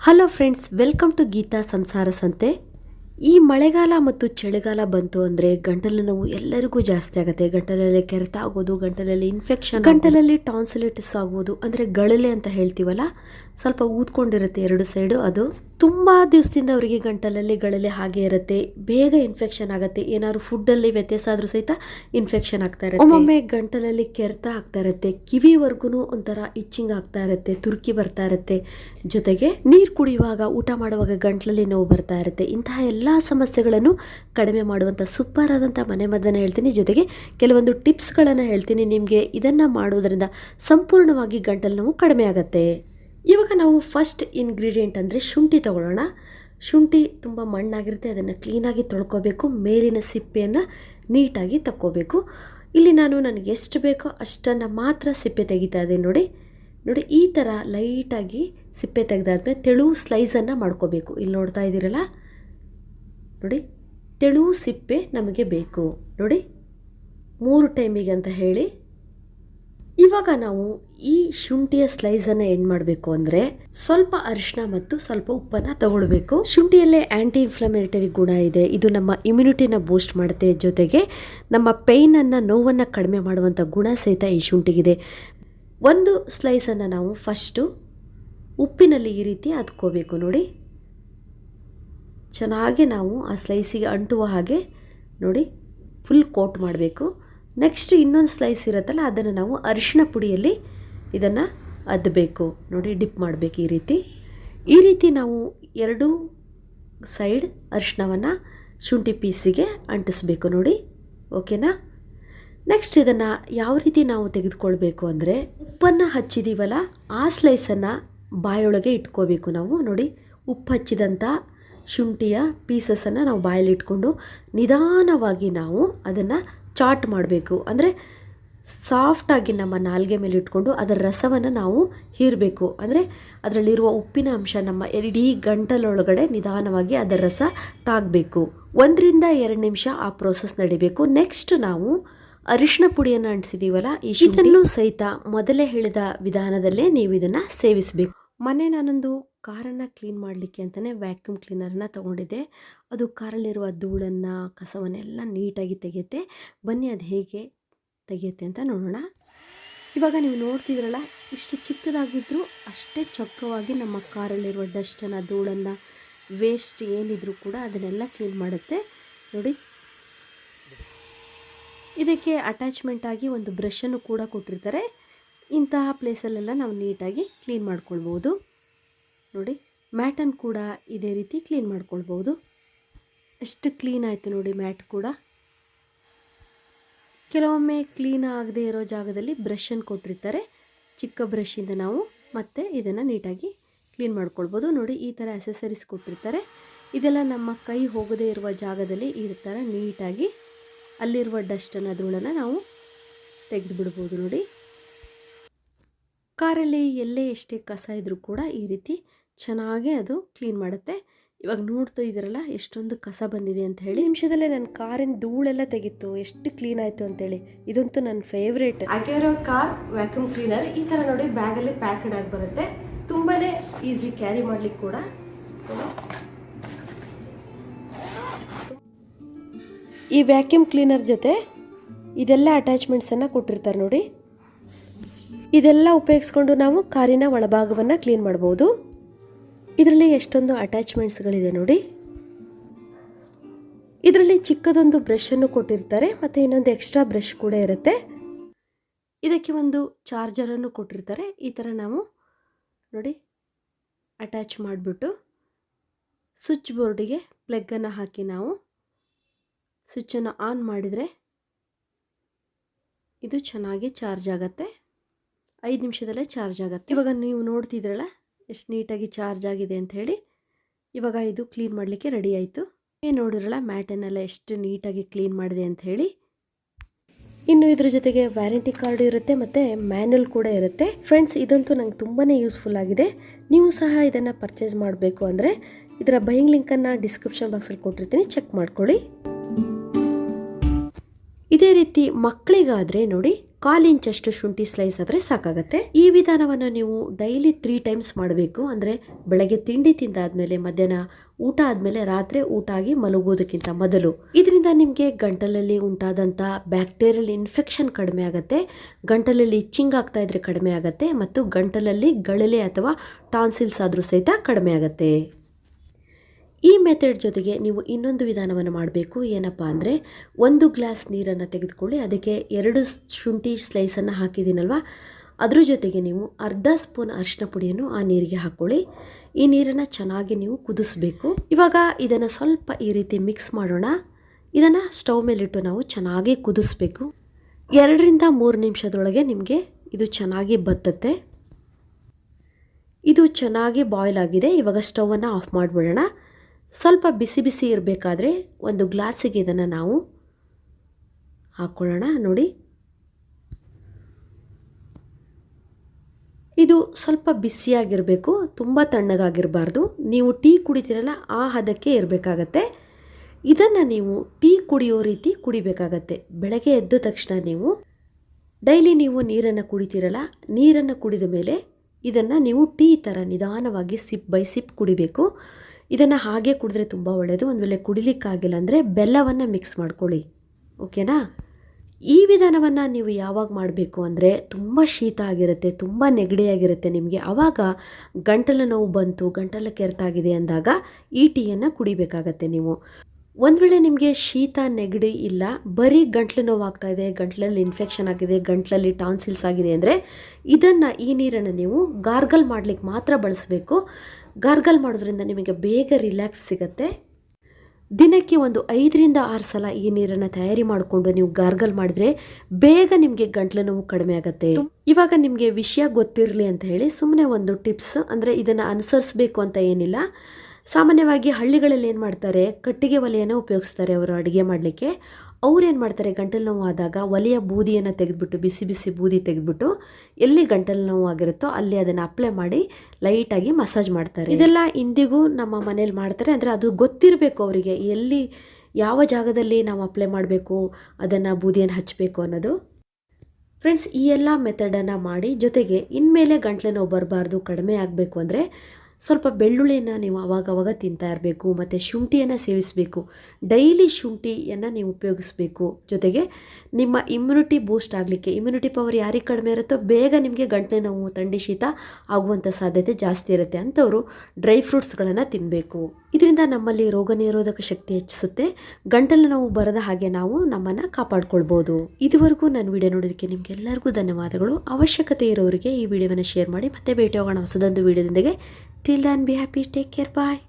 Hello friends welcome to Geetha ಸಂಸಾರ ಸಂತೆ ಈ ಮಳೆಗಾಲ ಮತ್ತು ಚಳಿಗಾಲ ಬಂತು ಅಂದರೆ ಗಂಟಲು ನೋವು ಎಲ್ಲರಿಗೂ ಜಾಸ್ತಿ ಆಗುತ್ತೆ. ಗಂಟಲಲ್ಲಿ ಕೆರೆತ ಆಗೋದು ಗಂಟಲಲ್ಲಿ ಇನ್ಫೆಕ್ಷನ್ ಗಂಟಲಲ್ಲಿ ಟಾನ್ಸಿಲಿಟಿಸ್ ಆಗೋದು ಅಂದರೆ ಗಳಲೆ ಅಂತ ಹೇಳ್ತೀವಲ್ಲ? ಸ್ವಲ್ಪ ಊದ್ಕೊಂಡಿರುತ್ತೆ ಎರಡು ಸೈಡು. ಅದು ತುಂಬ ದಿವಸದಿಂದ ಅವರಿಗೆ ಗಂಟಲಲ್ಲಿ ಗಳಲೆ ಹಾಗೆ ಇರುತ್ತೆ. ಬೇಗ ಇನ್ಫೆಕ್ಷನ್ ಆಗುತ್ತೆ. ಏನಾದ್ರು ಫುಡ್ಡಲ್ಲಿ ವ್ಯತ್ಯಾಸ ಆದರೂ ಸಹಿತ ಇನ್ಫೆಕ್ಷನ್ ಆಗ್ತಾ ಇರುತ್ತೆ. ಒಮ್ಮೊಮ್ಮೆ ಗಂಟಲಲ್ಲಿ ಕೆರೆತ ಆಗ್ತಾ ಇರುತ್ತೆ. ಕಿವಿವರೆಗೂ ಒಂಥರ ಇಚ್ಚಿಂಗ್ ಆಗ್ತಾ ಇರುತ್ತೆ. ತುರ್ಕಿ ಬರ್ತಾ ಇರುತ್ತೆ. ಜೊತೆಗೆ ನೀರು ಕುಡಿಯುವಾಗ, ಊಟ ಮಾಡುವಾಗ ಗಂಟಲಲ್ಲಿ ನೋವು ಬರ್ತಾ ಇರುತ್ತೆ. ಇಂತಹ ಎಲ್ಲ ಸಮಸ್ಯೆಗಳನ್ನು ಕಡಿಮೆ ಮಾಡುವಂಥ ಸೂಪರ್ ಆದಂಥ ಮನೆ ಮದ್ದನ್ನು ಹೇಳ್ತೀನಿ. ಜೊತೆಗೆ ಕೆಲವೊಂದು ಟಿಪ್ಸ್ಗಳನ್ನು ಹೇಳ್ತೀನಿ. ನಿಮಗೆ ಇದನ್ನು ಮಾಡೋದರಿಂದ ಸಂಪೂರ್ಣವಾಗಿ ಗಂಟಲು ನೋವು ಕಡಿಮೆ ಆಗುತ್ತೆ. ಇವಾಗ ನಾವು ಫಸ್ಟ್ ಇಂಗ್ರೀಡಿಯೆಂಟ್ ಅಂದರೆ ಶುಂಠಿ ತಗೊಳ್ಳೋಣ. ಶುಂಠಿ ತುಂಬ ಮಣ್ಣಾಗಿರುತ್ತೆ, ಅದನ್ನು ಕ್ಲೀನಾಗಿ ತೊಳ್ಕೋಬೇಕು, ಮೇಲಿನ ಸಿಪ್ಪೆಯನ್ನು ನೀಟಾಗಿ ತಕ್ಕೋಬೇಕು. ಇಲ್ಲಿ ನಾನು ನನಗೆ ಎಷ್ಟು ಬೇಕೋ ಅಷ್ಟನ್ನು ಮಾತ್ರ ಸಿಪ್ಪೆ ತೆಗಿತಾ ಇದ್ದೀನಿ ನೋಡಿ. ನೋಡಿ, ಈ ಥರ ಲೈಟಾಗಿ ಸಿಪ್ಪೆ ತೆಗೆದಾದ್ಮೇಲೆ ತೆಳು ಸ್ಲೈಸನ್ನು ಮಾಡ್ಕೋಬೇಕು. ಇಲ್ಲಿ ನೋಡ್ತಾ ಇದ್ದೀರಲ್ಲ? ನೋಡಿ, ತೆಳು ಸಿಪ್ಪೆ ನಮಗೆ ಬೇಕು. ನೋಡಿ, ಮೂರು ಟೈಮಿಗೆ ಅಂತ ಹೇಳಿ. ಇವಾಗ ನಾವು ಈ ಶುಂಠಿಯ ಸ್ಲೈಸನ್ನು ಏನು ಮಾಡಬೇಕು ಅಂದರೆ ಸ್ವಲ್ಪ ಅರಿಶಿನ ಮತ್ತು ಸ್ವಲ್ಪ ಉಪ್ಪನ್ನು ತಗೊಳ್ಬೇಕು. ಶುಂಠಿಯಲ್ಲೇ ಆ್ಯಂಟಿ ಇನ್ಫ್ಲಮೇಟರಿ ಗುಣ ಇದೆ. ಇದು ನಮ್ಮ ಇಮ್ಯುನಿಟಿನ ಬೂಸ್ಟ್ ಮಾಡುತ್ತೆ. ಜೊತೆಗೆ ನಮ್ಮ ಪೇಯ್ನನ್ನು ನೋವನ್ನು ಕಡಿಮೆ ಮಾಡುವಂಥ ಗುಣ ಸಹಿತ ಈ ಶುಂಠಿಗಿದೆ. ಒಂದು ಸ್ಲೈಸನ್ನು ನಾವು ಫಸ್ಟು ಉಪ್ಪಿನಲ್ಲಿ ಈ ರೀತಿ ಅದ್ಕೋಬೇಕು ನೋಡಿ. ಚೆನ್ನಾಗಿ ನಾವು ಆ ಸ್ಲೈಸಿಗೆ ಅಂಟುವ ಹಾಗೆ ನೋಡಿ ಫುಲ್ ಕೋಟ್ ಮಾಡಬೇಕು. ನೆಕ್ಸ್ಟ್ ಇನ್ನೊಂದು ಸ್ಲೈಸ್ ಇರುತ್ತಲ್ಲ, ಅದನ್ನು ನಾವು ಅರಿಶಿಣ ಪುಡಿಯಲ್ಲಿ ಇದನ್ನು ಅದ್ದಬೇಕು ನೋಡಿ ಡಿಪ್ ಮಾಡಬೇಕು ಈ ರೀತಿ. ಈ ರೀತಿ ನಾವು ಎರಡೂ ಸೈಡ್ ಅರಿಶಿಣವನ್ನು ಶುಂಠಿ ಪೀಸಿಗೆ ಅಂಟಿಸ್ಬೇಕು ನೋಡಿ. ಓಕೆನಾ ನೆಕ್ಸ್ಟ್ ಇದನ್ನು ಯಾವ ರೀತಿ ನಾವು ತೆಗೆದುಕೊಳ್ಬೇಕು ಅಂದರೆ, ಉಪ್ಪನ್ನು ಹಚ್ಚಿದ್ದೀವಲ್ಲ ಆ ಸ್ಲೈಸನ್ನು ಬಾಯೊಳಗೆ ಇಟ್ಕೋಬೇಕು ನಾವು. ನೋಡಿ, ಉಪ್ಪು ಹಚ್ಚಿದಂಥ ಶುಂಠಿಯ ಪೀಸಸನ್ನು ನಾವು ಬಾಯಲ್ಲಿ ಇಟ್ಕೊಂಡು ನಿಧಾನವಾಗಿ ನಾವು ಅದನ್ನು ಚಾಟ್ ಮಾಡಬೇಕು. ಅಂದರೆ ಸಾಫ್ಟಾಗಿ ನಮ್ಮ ನಾಲ್ಗೆ ಮೇಲೆ ಇಟ್ಕೊಂಡು ಅದರ ರಸವನ್ನು ನಾವು ಹೀರಬೇಕು. ಅಂದರೆ ಅದರಲ್ಲಿರುವ ಉಪ್ಪಿನ ಅಂಶ ನಮ್ಮ ಇಡೀ ಗಂಟಲೊಳಗಡೆ ನಿಧಾನವಾಗಿ ಅದರ ರಸ ತಾಗಬೇಕು. ಒಂದರಿಂದ ಎರಡು ನಿಮಿಷ ಆ ಪ್ರೋಸೆಸ್ ನಡಿಬೇಕು. ನೆಕ್ಸ್ಟ್ ನಾವು ಅರಿಶಿನ ಪುಡಿಯನ್ನು ಅಂಟಿಸಿದ್ದೀವಲ್ಲ ಈ ಇದನ್ನು ಸಹಿತ ಮೊದಲೇ ಹೇಳಿದ ವಿಧಾನದಲ್ಲೇ ನೀವು ಇದನ್ನು ಸೇವಿಸಬೇಕು. ಮನೆ ನಾನೊಂದು ಕಾರನ್ನು ಕ್ಲೀನ್ ಮಾಡಲಿಕ್ಕೆ ಅಂತಲೇ ವ್ಯಾಕ್ಯೂಮ್ ಕ್ಲೀನರನ್ನ ತೊಗೊಂಡಿದ್ದೆ. ಅದು ಕಾರಲ್ಲಿರುವ ಧೂಳನ್ನು, ಕಸವನ್ನೆಲ್ಲ ನೀಟಾಗಿ ತೆಗೆಯುತ್ತೆ. ಬನ್ನಿ, ಅದು ಹೇಗೆ ತೆಗೆಯುತ್ತೆ ಅಂತ ನೋಡೋಣ. ಇವಾಗ ನೀವು ನೋಡ್ತಿದ್ರಲ್ಲ, ಇಷ್ಟು ಚಿಕ್ಕದಾಗಿದ್ದರೂ ಅಷ್ಟೇ ಚೊಕ್ಕವಾಗಿ ನಮ್ಮ ಕಾರಲ್ಲಿರುವ ಡಸ್ಟನ್ನು ಧೂಳನ್ನು ವೇಸ್ಟ್ ಏನಿದ್ರೂ ಕೂಡ ಅದನ್ನೆಲ್ಲ ಕ್ಲೀನ್ ಮಾಡುತ್ತೆ. ನೋಡಿ. ಇದಕ್ಕೆ ಅಟ್ಯಾಚ್ಮೆಂಟಾಗಿ ಒಂದು ಬ್ರಷನ್ನು ಕೂಡ ಕೊಟ್ಟಿರ್ತಾರೆ. ಇಂತಹ ಪ್ಲೇಸಲ್ಲೆಲ್ಲ ನಾವು ನೀಟಾಗಿ ಕ್ಲೀನ್ ಮಾಡ್ಕೊಳ್ಬೋದು. ನೋಡಿ ಮ್ಯಾಟನ್ನು ಕೂಡ ಇದೇ ರೀತಿ ಕ್ಲೀನ್ ಮಾಡ್ಕೊಳ್ಬೋದು. ಎಷ್ಟು ಕ್ಲೀನ್ ಆಯಿತು ನೋಡಿ ಮ್ಯಾಟ್ ಕೂಡ. ಕೆಲವೊಮ್ಮೆ ಕ್ಲೀನ್ ಆಗದೇ ಇರೋ ಜಾಗದಲ್ಲಿ ಬ್ರಷನ್ನು ಕೊಟ್ಟಿರ್ತಾರೆ. ಚಿಕ್ಕ ಬ್ರಷಿಂದ ನಾವು ಮತ್ತೆ ಇದನ್ನು ನೀಟಾಗಿ ಕ್ಲೀನ್ ಮಾಡ್ಕೊಳ್ಬೋದು. ನೋಡಿ, ಈ ಥರ ಅಸೆಸರೀಸ್ ಕೊಟ್ಟಿರ್ತಾರೆ. ಇದೆಲ್ಲ ನಮ್ಮ ಕೈ ಹೋಗದೇ ಇರುವ ಜಾಗದಲ್ಲಿ ಈ ಥರ ನೀಟಾಗಿ ಅಲ್ಲಿರುವ ಡಸ್ಟನ್ನು ಧೂಳನ್ನು ನಾವು ತೆಗೆದು ಬಿಡ್ಬೋದು ನೋಡಿ. ಕಾರಲ್ಲಿ ಎಲ್ಲೇ ಎಷ್ಟೇ ಕಸ ಇದ್ದರೂ ಕೂಡ ಈ ರೀತಿ ಚೆನ್ನಾಗೇ ಅದು ಕ್ಲೀನ್ ಮಾಡುತ್ತೆ. ಇವಾಗ ನೋಡ್ತಾ ಇದ್ದೀರಲ್ಲ, ಎಷ್ಟೊಂದು ಕಸ ಬಂದಿದೆ ಅಂತ ಹೇಳಿ. ನಿಮಿಷದಲ್ಲೇ ನನ್ನ ಕಾರಿನ ಧೂಳೆಲ್ಲ ತೆಗಿತ್ತು ಎಷ್ಟು ಕ್ಲೀನ್ ಆಯಿತು ಅಂತೇಳಿ ಇದಂತೂ ನನ್ನ ಫೇವ್ರೇಟ್ ಆಗಿರೋ ಕಾರ್ ವ್ಯಾಕ್ಯೂಮ್ ಕ್ಲೀನರ್ ಈ ಥರ ನೋಡಿ ಬ್ಯಾಗಲ್ಲಿ ಪ್ಯಾಕೆಡ್ ಆಗಿ ಬರುತ್ತೆ. ತುಂಬಾ ಈಸಿ ಕ್ಯಾರಿ ಮಾಡ್ಲಿಕ್ಕೆ ಕೂಡ. ಈ ವ್ಯಾಕ್ಯೂಮ್ ಕ್ಲೀನರ್ ಜೊತೆ ಇದೆಲ್ಲ ಅಟ್ಯಾಚ್ಮೆಂಟ್ಸನ್ನು ಕೊಟ್ಟಿರ್ತಾರೆ ನೋಡಿ. ಇದೆಲ್ಲ ಉಪಯೋಗಿಸ್ಕೊಂಡು ನಾವು ಕಾರಿನ ಒಳಭಾಗವನ್ನು ಕ್ಲೀನ್ ಮಾಡ್ಬೋದು. ಇದರಲ್ಲಿ ಎಷ್ಟೊಂದು ಅಟ್ಯಾಚ್ಮೆಂಟ್ಸ್ಗಳಿದೆ ನೋಡಿ. ಇದರಲ್ಲಿ ಚಿಕ್ಕದೊಂದು ಬ್ರಷನ್ನು ಕೊಟ್ಟಿರ್ತಾರೆ, ಮತ್ತು ಇನ್ನೊಂದು ಎಕ್ಸ್ಟ್ರಾ ಬ್ರಷ್ ಕೂಡ ಇರುತ್ತೆ. ಇದಕ್ಕೆ ಒಂದು ಚಾರ್ಜರನ್ನು ಕೊಟ್ಟಿರ್ತಾರೆ, ಈ ಥರ ನಾವು ನೋಡಿ ಅಟ್ಯಾಚ್ ಮಾಡಿಬಿಟ್ಟು ಸ್ವಿಚ್ ಬೋರ್ಡಿಗೆ ಪ್ಲಗ್ಗನ್ನು ಹಾಕಿ ನಾವು ಸ್ವಿಚ್ಚನ್ನು ಆನ್ ಮಾಡಿದರೆ ಇದು ಚೆನ್ನಾಗಿ ಚಾರ್ಜ್ ಆಗುತ್ತೆ. ಐದು ನಿಮಿಷದಲ್ಲೇ ಚಾರ್ಜ್ ಆಗುತ್ತೆ. ಇವಾಗ ನೀವು ನೋಡ್ತಿದ್ರಲ್ಲ, ಎಷ್ಟು ನೀಟಾಗಿ ಚಾರ್ಜ್ ಆಗಿದೆ ಅಂತ ಹೇಳಿ, ಇವಾಗ ಇದು ಕ್ಲೀನ್ ಮಾಡಲಿಕ್ಕೆ ರೆಡಿ ಆಯಿತು. ಏನು ನೋಡಿದ್ರಲ್ಲ ಮ್ಯಾಟನ್ನೆಲ್ಲ ಎಷ್ಟು ನೀಟಾಗಿ ಕ್ಲೀನ್ ಮಾಡಿದೆ ಅಂತ ಹೇಳಿ. ಇನ್ನು ಇದ್ರ ಜೊತೆಗೆ ವ್ಯಾರಂಟಿ ಕಾರ್ಡ್ ಇರುತ್ತೆ ಮತ್ತು ಮ್ಯಾನ್ಯಲ್ ಕೂಡ ಇರುತ್ತೆ. ಫ್ರೆಂಡ್ಸ್, ಇದಂತೂ ನಂಗೆ ತುಂಬಾ ಯೂಸ್ಫುಲ್ ಆಗಿದೆ. ನೀವು ಸಹ ಇದನ್ನು ಪರ್ಚೇಸ್ ಮಾಡಬೇಕು ಅಂದರೆ ಇದರ ಬೈಯಿಂಗ್ ಲಿಂಕನ್ನು ಡಿಸ್ಕ್ರಿಪ್ಷನ್ ಬಾಕ್ಸಲ್ಲಿ ಕೊಟ್ಟಿರ್ತೀನಿ, ಚೆಕ್ ಮಾಡ್ಕೊಳ್ಳಿ. ಇದೇ ರೀತಿ ಮಕ್ಕಳಿಗಾದರೆ ನೋಡಿ ಕಾಲು ಇಂಚಷ್ಟು ಶುಂಠಿ ಸ್ಲೈಸ್ ಆದರೆ ಸಾಕಾಗತ್ತೆ. ಈ ವಿಧಾನವನ್ನು ನೀವು ಡೈಲಿ ತ್ರೀ ಟೈಮ್ಸ್ ಮಾಡಬೇಕು. ಅಂದರೆ ಬೆಳಗ್ಗೆ ತಿಂಡಿ ತಿಂದಾದ್ಮೇಲೆ, ಮಧ್ಯಾಹ್ನ ಊಟ ಆದಮೇಲೆ, ರಾತ್ರಿ ಊಟ ಆಗಿ ಮಲಗುವುದಕ್ಕಿಂತ ಮೊದಲು. ಇದರಿಂದ ನಿಮಗೆ ಗಂಟಲಲ್ಲಿ ಉಂಟಾದಂಥ ಬ್ಯಾಕ್ಟೀರಿಯಲ್ ಇನ್ಫೆಕ್ಷನ್ ಕಡಿಮೆ ಆಗುತ್ತೆ. ಗಂಟಲಲ್ಲಿ ಇಚ್ಚಿಂಗ್ ಆಗ್ತಾ ಇದ್ರೆ ಕಡಿಮೆ ಆಗುತ್ತೆ. ಮತ್ತು ಗಂಟಲಲ್ಲಿ ಗಳಲೆ ಅಥವಾ ಟಾನ್ಸಿಲ್ಸ್ ಆದರೂ ಸಹಿತ ಕಡಿಮೆ ಆಗುತ್ತೆ. ಈ ಮೆಥಡ್ ಜೊತೆಗೆ ನೀವು ಇನ್ನೊಂದು ವಿಧಾನವನ್ನು ಮಾಡಬೇಕು. ಏನಪ್ಪ ಅಂದರೆ ಒಂದು ಗ್ಲಾಸ್ ನೀರನ್ನು ತೆಗೆದುಕೊಳ್ಳಿ. ಅದಕ್ಕೆ ಎರಡು ಶುಂಠಿ ಸ್ಲೈಸನ್ನು ಹಾಕಿದ್ದೀನಲ್ವ? ಅದ್ರ ಜೊತೆಗೆ ನೀವು ಅರ್ಧ ಸ್ಪೂನ್ ಅರಿಶಿನ ಪುಡಿಯನ್ನು ಆ ನೀರಿಗೆ ಹಾಕ್ಕೊಳ್ಳಿ ಈ ನೀರನ್ನು ಚೆನ್ನಾಗಿ ನೀವು ಕುದಿಸ್ಬೇಕು. ಇವಾಗ ಇದನ್ನು ಸ್ವಲ್ಪ ಈ ರೀತಿ ಮಿಕ್ಸ್ ಮಾಡೋಣ. ಇದನ್ನು ಸ್ಟವ್ ಮೇಲಿಟ್ಟು ನಾವು ಚೆನ್ನಾಗಿ ಕುದಿಸ್ಬೇಕು. ಎರಡರಿಂದ ಮೂರು ನಿಮಿಷದೊಳಗೆ ನಿಮಗೆ ಇದು ಚೆನ್ನಾಗಿ ಬತ್ತತ್ತೆ. ಇದು ಚೆನ್ನಾಗಿ ಬಾಯ್ಲ್ ಆಗಿದೆ. ಇವಾಗ ಸ್ಟವನ್ನು ಆಫ್ ಮಾಡಿಬಿಡೋಣ. ಸ್ವಲ್ಪ ಬಿಸಿ ಬಿಸಿ ಇರಬೇಕಾದ್ರೆ ಒಂದು ಗ್ಲಾಸಿಗೆ ಇದನ್ನು ನಾವು ಹಾಕ್ಕೊಳ್ಳೋಣ ನೋಡಿ. ಇದು ಸ್ವಲ್ಪ ಬಿಸಿಯಾಗಿರಬೇಕು, ತುಂಬ ತಣ್ಣಗಾಗಿರಬಾರ್ದು. ನೀವು ಟೀ ಕುಡಿತೀರಲ್ಲ, ಆ ಹದಕ್ಕೆ ಇರಬೇಕಾಗತ್ತೆ. ಇದನ್ನು ನೀವು ಟೀ ಕುಡಿಯೋ ರೀತಿ ಕುಡಿಬೇಕಾಗತ್ತೆ. ಬೆಳಗ್ಗೆ ಎದ್ದ ತಕ್ಷಣ ನೀವು ಡೈಲಿ ನೀವು ನೀರನ್ನು ಕುಡಿತೀರಲ್ಲ, ನೀರನ್ನು ಕುಡಿದ ಮೇಲೆ ಇದನ್ನು ನೀವು ಟೀ ಥರ ನಿಧಾನವಾಗಿ ಸಿಪ್ ಬೈ ಸಿಪ್ ಕುಡಿಬೇಕು. ಇದನ್ನು ಹಾಗೆ ಕುಡಿದ್ರೆ ತುಂಬ ಒಳ್ಳೆಯದು ಒಂದು ವೇಳೆ ಕುಡಿಲಿಕ್ಕಾಗಿಲ್ಲ ಅಂದರೆ ಬೆಲ್ಲವನ್ನು ಮಿಕ್ಸ್ ಮಾಡ್ಕೊಳ್ಳಿ. ಓಕೆನಾ ಈ ವಿಧಾನವನ್ನು ನೀವು ಯಾವಾಗ ಮಾಡಬೇಕು ಅಂದರೆ ತುಂಬ ಶೀತ ಆಗಿರುತ್ತೆ, ತುಂಬ ನೆಗಡಿಯಾಗಿರುತ್ತೆ ನಿಮಗೆ. ಆವಾಗ ಗಂಟಲು ನೋವು ಬಂತು, ಗಂಟಲು ಕೆರೆತಾಗಿದೆ ಅಂದಾಗ ಈ ಟೀಯನ್ನು ಕುಡಿಬೇಕಾಗತ್ತೆ ನೀವು. ಒಂದು ವೇಳೆ ನಿಮಗೆ ಶೀತ, ನೆಗಡಿ ಇಲ್ಲ, ಬರೀ ಗಂಟ್ಲು ನೋವಾಗ್ತಾ ಇದೆ, ಗಂಟ್ಲಲ್ಲಿ ಇನ್ಫೆಕ್ಷನ್ ಆಗಿದೆ, ಗಂಟ್ಲಲ್ಲಿ ಟಾನ್ಸಿಲ್ಸ್ ಆಗಿದೆ ಅಂದರೆ ಇದನ್ನು ಈ ನೀರನ್ನು ನೀವು ಗಾರ್ಗಲ್ ಮಾಡಲಿಕ್ಕೆ ಮಾತ್ರ ಬಳಸಬೇಕು. ಗಾರ್ಗಲ್ ಮಾಡೋದ್ರಿಂದ ನಿಮಗೆ ಬೇಗ ರಿಲ್ಯಾಕ್ಸ್ ಸಿಗುತ್ತೆ. ದಿನಕ್ಕೆ ಒಂದು ಐದರಿಂದ ಆರು ಸಲ ಈ ನೀರನ್ನು ತಯಾರಿ ಮಾಡಿಕೊಂಡು ನೀವು ಗಾರ್ಗಲ್ ಮಾಡಿದ್ರೆ ಬೇಗ ನಿಮಗೆ ಗಂಟ್ಲು ನೋವು ಕಡಿಮೆ ಆಗುತ್ತೆ. ಇವಾಗ ನಿಮಗೆ ವಿಷಯ ಗೊತ್ತಿರಲಿ ಅಂತ ಹೇಳಿ ಸುಮ್ಮನೆ ಒಂದು ಟಿಪ್ಸ್ ಅಂದರೆ ಇದನ್ನು ಅನುಸರಿಸಬೇಕು ಅಂತ ಏನಿಲ್ಲ. ಸಾಮಾನ್ಯವಾಗಿ ಹಳ್ಳಿಗಳಲ್ಲಿ ಏನು ಮಾಡ್ತಾರೆ? ಕಟ್ಟಿಗೆ ಒಲೆಯನ್ನು ಉಪಯೋಗಿಸ್ತಾರೆ ಅವರು ಅಡುಗೆ ಮಾಡಲಿಕ್ಕೆ. ಅವ್ರು ಏನು ಮಾಡ್ತಾರೆ? ಗಂಟಲು ನೋವು ಆದಾಗ ಒಲೆಯ ಬೂದಿಯನ್ನು ತೆಗೆದುಬಿಟ್ಟು, ಬಿಸಿ ಬಿಸಿ ಬೂದಿ ತೆಗೆದುಬಿಟ್ಟು ಎಲ್ಲಿ ಗಂಟಲು ನೋವು ಆಗಿರುತ್ತೋ ಅಲ್ಲಿ ಅದನ್ನು ಅಪ್ಲೈ ಮಾಡಿ ಲೈಟಾಗಿ ಮಸಾಜ್ ಮಾಡ್ತಾರೆ. ಇದೆಲ್ಲ ಇಂದಿಗೂ ನಮ್ಮ ಮನೇಲಿ ಮಾಡ್ತಾರೆ. ಅಂದರೆ ಅದು ಗೊತ್ತಿರಬೇಕು ಅವರಿಗೆ. ಎಲ್ಲಿ, ಯಾವ ಜಾಗದಲ್ಲಿ ನಾವು ಅಪ್ಲೈ ಮಾಡಬೇಕು, ಅದನ್ನು ಬೂದಿಯನ್ನು ಹಚ್ಚಬೇಕು ಅನ್ನೋದು. ಫ್ರೆಂಡ್ಸ್ ಈ ಎಲ್ಲ ಮೆಥಡನ್ನು ಮಾಡಿ ಜೊತೆಗೆ ಇನ್ಮೇಲೆ ಗಂಟ್ಲು ನೋವು ಬರಬಾರ್ದು, ಕಡಿಮೆ ಆಗಬೇಕು ಅಂದರೆ ಸ್ವಲ್ಪ ಬೆಳ್ಳುಳ್ಳಿಯನ್ನು ನೀವು ಅವಾಗವಾಗ ತಿಂತಾ ಇರಬೇಕು, ಮತ್ತು ಶುಂಠಿಯನ್ನು ಸೇವಿಸಬೇಕು. ಡೈಲಿ ಶುಂಠಿಯನ್ನು ನೀವು ಉಪಯೋಗಿಸ್ಬೇಕು. ಜೊತೆಗೆ ನಿಮ್ಮ ಇಮ್ಯುನಿಟಿ ಬೂಸ್ಟ್ ಆಗಲಿಕ್ಕೆ ಇಮ್ಯುನಿಟಿ ಪವರ್ ಯಾರಿಗೆ ಕಡಿಮೆ ಇರುತ್ತೋ ಬೇಗ ನಿಮಗೆ ಗಂಟಲೆ ನೋವು, ಥಂಡಿ ಶೀತ ಆಗುವಂಥ ಸಾಧ್ಯತೆ ಜಾಸ್ತಿ ಇರುತ್ತೆ ಅಂಥವರು ಡ್ರೈ ಫ್ರೂಟ್ಸ್ಗಳನ್ನು ತಿನ್ನಬೇಕು ಇದರಿಂದ ನಮ್ಮಲ್ಲಿ ರೋಗ ನಿರೋಧಕ ಶಕ್ತಿ ಹೆಚ್ಚಿಸುತ್ತೆ. ಗಂಟಲು ನೋವು ಬರದ ಹಾಗೆ ನಾವು ನಮ್ಮನ್ನು ಕಾಪಾಡ್ಕೊಳ್ಬೋದು. ಇದುವರೆಗೂ ನನ್ನ ವಿಡಿಯೋ ನೋಡೋದಕ್ಕೆ ನಿಮಗೆಲ್ಲರಿಗೂ ಧನ್ಯವಾದಗಳು. ಅವಶ್ಯಕತೆ ಇರೋರಿಗೆ ಈ ವಿಡಿಯೋವನ್ನು ಶೇರ್ ಮಾಡಿ, ಮತ್ತೆ ಭೇಟಿ ಹೋಗೋಣ ಹೊಸದೊಂದು ವಿಡಿಯೋದೊಂದಿಗೆ Till then, be happy. Take care. Bye.